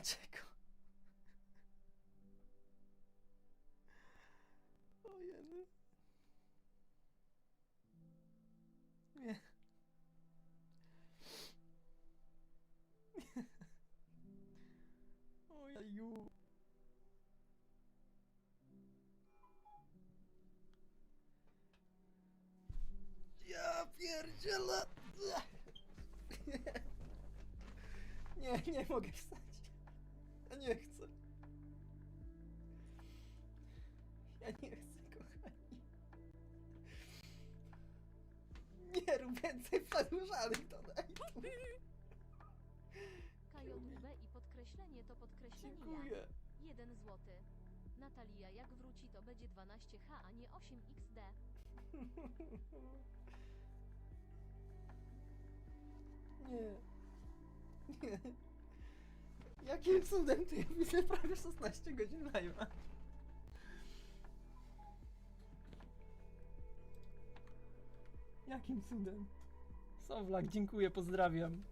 Dlaczego? O jeny. Nie. Ojeju. Ja pierdzielę. Nie, nie mogę wstać. Nie chcę. Ja nie chcę, kochani. Nie rób więcej przedłużanych donate'ów. KJB i podkreślenie to podkreślenie Dziękuję. ja. 1 złoty. Natalia jak wróci to będzie 12H, a nie 8XD. Nie. Nie. Jakim cudem ty widzę prawie 16 godzin live'a? Jakim cudem? Sowlak, dziękuję, pozdrawiam.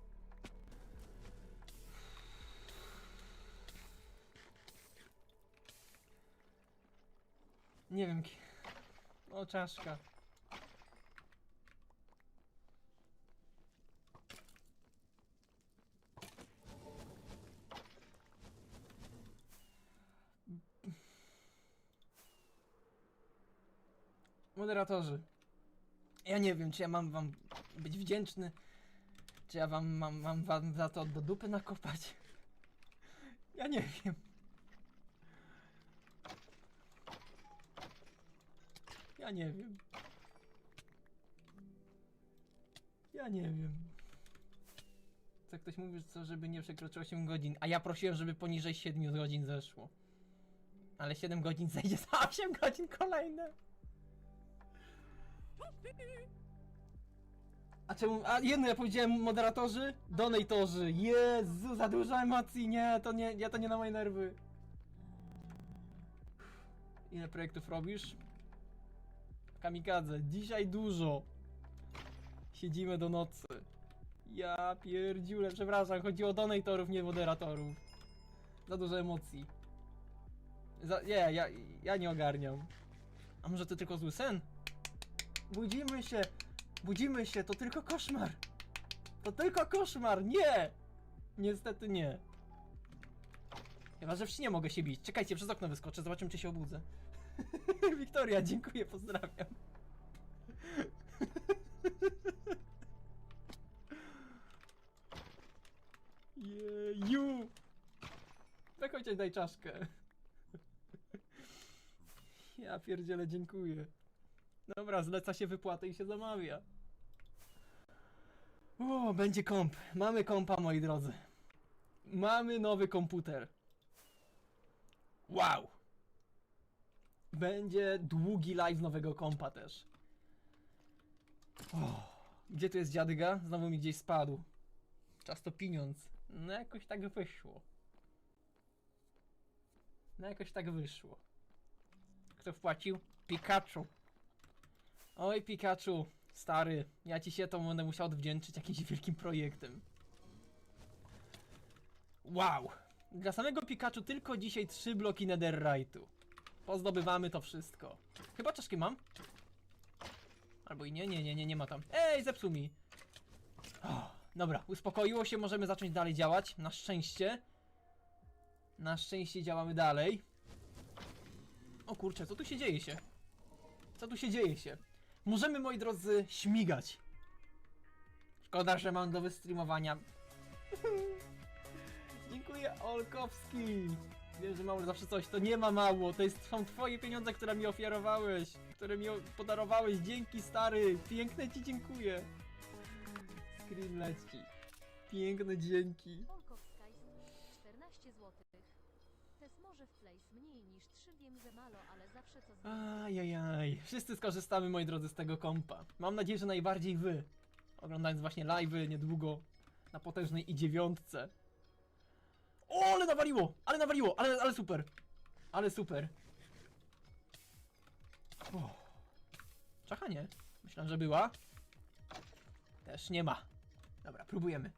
Nie wiem. O, czaszka. Moderatorzy. Ja nie wiem, czy ja mam wam być wdzięczny, czy ja wam mam, mam wam za to do dupy nakopać. Ja nie wiem. Ja nie wiem. Ja nie wiem. Co ktoś mówi, że co, żeby nie przekroczyło 8 godzin, a ja prosiłem, żeby poniżej 7 godzin zeszło. Ale 7 godzin zejdzie za 8 godzin kolejne. A czemu? A jedno ja powiedziałem moderatorzy? Donatorzy. Jezu, za dużo emocji. Nie, to nie, ja to nie na moje nerwy. Ile projektów robisz? Kamikadze, dzisiaj dużo. Siedzimy do nocy. Ja pierdziule, przepraszam, chodziło o donatorów, nie moderatorów. Za dużo emocji. Za, nie, ja, ja nie ogarniam. A może to tylko zły sen? Budzimy się! Budzimy się, to tylko koszmar! To tylko koszmar! Nie! Niestety nie. Chyba, że w śnie mogę się bić. Czekajcie, przez okno wyskoczę, zobaczymy czy się obudzę. Wiktoria, dziękuję, pozdrawiam. Jeju! Tak chociaż daj czaszkę. Ja pierdzielę, dziękuję. Dobra, zleca się wypłatę i się zamawia. O, będzie komp. Mamy kompa, moi drodzy. Mamy nowy komputer. Wow! Będzie długi live nowego kompa też. O, gdzie tu jest dziadyga? Znowu mi gdzieś spadł. Czas to pieniądz. No jakoś tak wyszło. No jakoś tak wyszło. Kto wpłacił? Pikachu. Oj, Pikachu, stary, ja ci się to będę musiał odwdzięczyć jakimś wielkim projektem. Wow! Dla samego Pikachu tylko dzisiaj trzy bloki netherite'u. Pozdobywamy to wszystko. Chyba czaszki mam? Albo i nie, nie, nie, nie, nie ma tam. Ej, zepsuł mi! O, dobra, uspokoiło się, możemy zacząć dalej działać. Na szczęście. Na szczęście działamy dalej. O kurczę, co tu się dzieje się? Co tu się dzieje się? Możemy, moi drodzy, śmigać. Szkoda, że mam do wystreamowania. Dziękuję, Olkowski. Wiem, że mało zawsze coś. To nie ma mało. To jest, są twoje pieniądze, które mi ofiarowałeś. Które mi podarowałeś. Dzięki, stary. Piękne ci dziękuję. Screen leci. Piękne dzięki. Mniej niż 3 wiem, że malo, ale zawsze co z Ajajaj. Wszyscy skorzystamy, moi drodzy, z tego kompa. Mam nadzieję, że najbardziej wy. Oglądając właśnie live'y niedługo na potężnej i dziewiątce. O, ale nawaliło! Ale nawaliło! Ale, ale super! Ale super! O. Czacha nie. Myślałem, że była. Też nie ma. Dobra, próbujemy.